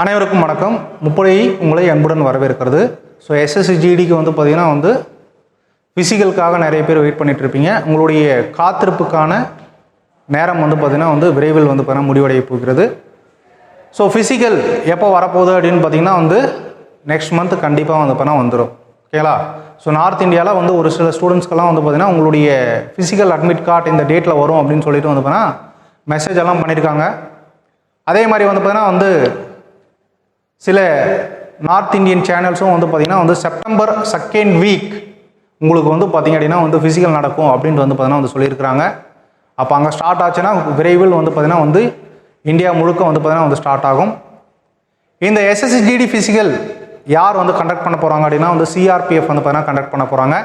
அனைவருக்கும் வணக்கம். முப்படை உங்களை அன்புடன் வரவேற்கிறது. ஸோ எஸ்எஸ்சிஜிடிக்கு வந்து பார்த்திங்கன்னா வந்து ஃபிசிக்கலுக்காக நிறைய பேர் வெயிட் பண்ணிகிட்ருப்பீங்க இருப்பீங்க. உங்களுடைய காத்திருப்புக்கான நேரம் வந்து பார்த்திங்கன்னா வந்து விரைவில் வந்து பார்த்திங்கன்னா முடிவடைய போகிறது. ஸோ ஃபிசிக்கல் எப்போ வரப்போகுது அப்படின்னு பார்த்தீங்கன்னா வந்து நெக்ஸ்ட் மந்த் கண்டிப்பாக வந்து பார்த்தீங்கன்னா வந்துடும் ஓகேங்களா ஸோ நார்த் இந்தியாவில் வந்து ஒரு சில ஸ்டூடெண்ட்ஸ்க்கெல்லாம் வந்து பார்த்திங்கன்னா உங்களுடைய ஃபிசிக்கல் அட்மிட் கார்டு இந்த டேட்டில் வரும் அப்படின்னு சொல்லிட்டு வந்து பார்த்தீங்கன்னா மெசேஜ் எல்லாம் பண்ணியிருக்காங்க அதே மாதிரி வந்து பார்த்தீங்கன்னா வந்து சில நார்த் இந்தியன் சேனல்ஸும் வந்து பார்த்திங்கன்னா வந்து செப்டம்பர் செகண்ட் வீக் உங்களுக்கு வந்து பார்த்திங்க அப்படின்னா வந்து ஃபிசிக்கல் நடக்கும் அப்படின்ட்டு வந்து பார்த்தீங்கன்னா வந்து சொல்லியிருக்கிறாங்க. அப்போ அங்கே ஸ்டார்ட் ஆச்சுன்னா விரைவில் வந்து பார்த்திங்கன்னா வந்து இந்தியா முழுக்க வந்து பார்த்திங்கன்னா வந்து ஸ்டார்ட் ஆகும். இந்த எஸ்எஸ்சிஜிடி ஃபிசிக்கல் யார் வந்து கண்டக்ட் பண்ண போகிறாங்க அப்படின்னா வந்து சிஆர்பிஎஃப் வந்து பார்த்திங்கன்னா கண்டக்ட் பண்ண போகிறாங்க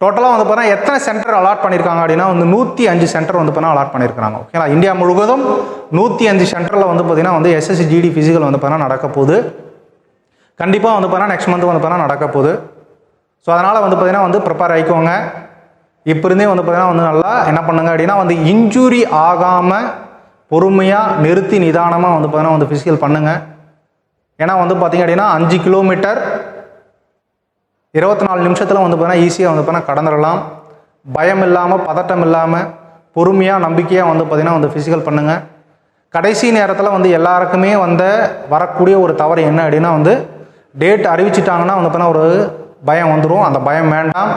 டோட்டலாக வந்து பார்த்தா எத்தனை சென்டர் அலாட் பண்ணியிருக்காங்க அப்படின்னா வந்து நூற்றி அஞ்சு சென்டர் வந்து பார்த்தீங்கன்னா அலாட் பண்ணியிருக்காங்க ஓகேங்களா இந்தியா முழுவதும் நூற்றி அஞ்சு சென்டரில் வந்து பார்த்தீங்கன்னா வந்து எஸ்எஸ்சி ஜிடி ஃபிசிக்கல் வந்து பார்த்தீங்கன்னா நடக்க போகுது. கண்டிப்பாக வந்து பார்த்தீங்கன்னா நெக்ஸ்ட் மந்த் வந்து பார்த்தா நடக்க போகுது. ஸோ அதனால் வந்து பார்த்தீங்கன்னா வந்து ப்ரிப்பேர் ஆகிக்கோங்க இப்போ இருந்தே வந்து பார்த்தீங்கன்னா வந்து நல்லா என்ன பண்ணுங்க அப்படின்னா வந்து இன்ஜூரி ஆகாமல் பொறுமையாக நிறுத்தி நிதானமாக வந்து பார்த்தீங்கன்னா வந்து ஃபிசிக்கல் பண்ணுங்கள் ஏன்னா வந்து பார்த்தீங்க அப்படின்னா அஞ்சு கிலோமீட்டர் இருபத்தி நாலு நிமிஷத்தில் வந்து பார்த்தீங்கன்னா ஈஸியாக வந்து பார்த்தீங்கன்னா கடந்துடலாம் பயம் இல்லாமல் பதட்டம் இல்லாமல் பொறுமையாக நம்பிக்கையாக வந்து பார்த்திங்கன்னா வந்து ஃபிசிக்கல் பண்ணுங்கள் கடைசி நேரத்தில் வந்து எல்லாருக்குமே வந்து வரக்கூடிய ஒரு தவறு என்ன அப்படின்னா வந்து டேட் அறிவிச்சிட்டாங்கன்னா வந்து பார்த்தீங்கன்னா ஒரு பயம் வந்துடும் அந்த பயம் வேண்டாம்.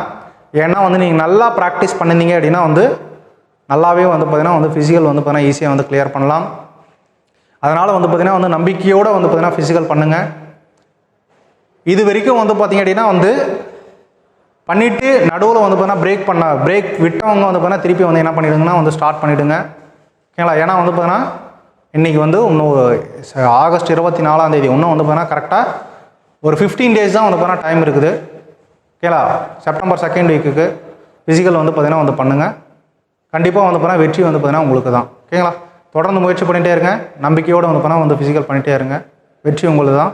ஏன்னா வந்து நீங்கள் நல்லா ப்ராக்டிஸ் பண்ணியிருந்தீங்க அப்படின்னா வந்து நல்லாவே வந்து பார்த்திங்கன்னா வந்து ஃபிசிக்கல் வந்து பார்த்திங்கன்னா ஈஸியாக வந்து கிளியர் பண்ணலாம். அதனால் வந்து பார்த்திங்கன்னா வந்து நம்பிக்கையோடு வந்து பார்த்திங்கன்னா ஃபிசிக்கல் பண்ணுங்கள் இது வரைக்கும் வந்து பார்த்திங்க அப்படின்னா வந்து பண்ணிவிட்டு நடுவில் வந்து பார்த்தீங்கன்னா பிரேக் பண்ண பிரேக் விட்டவங்க வந்து பார்த்தீங்கன்னா திருப்பி வந்து என்ன பண்ணிடுங்கன்னா வந்து ஸ்டார்ட் பண்ணிவிடுங்க ஓகேங்களா ஏன்னா வந்து பார்த்தீங்கன்னா இன்றைக்கி வந்து இன்னும் ஆகஸ்ட் இருபத்தி நாலாம் தேதி இன்னும் வந்து பார்த்தீங்கன்னா கரெக்டாக ஒரு ஃபிஃப்டீன் டேஸ் தான் வந்து பார்த்தீங்கன்னா டைம் இருக்குது. ஓகேங்களா செப்டம்பர் செகண்ட் வீக்குக்கு ஃபிசிக்கல் வந்து பார்த்தீங்கன்னா வந்து பண்ணுங்கள் கண்டிப்பாக வந்து பார்த்தீங்கன்னா வெற்றி வந்து பார்த்தீங்கன்னா உங்களுக்கு தான். ஓகேங்களா தொடர்ந்து முயற்சி பண்ணிகிட்டே இருங்க. நம்பிக்கையோடு வந்து பார்த்தீங்கன்னா வந்து ஃபிசிக்கல் பண்ணிகிட்டே இருங்க. வெற்றி உங்களுக்கு தான்.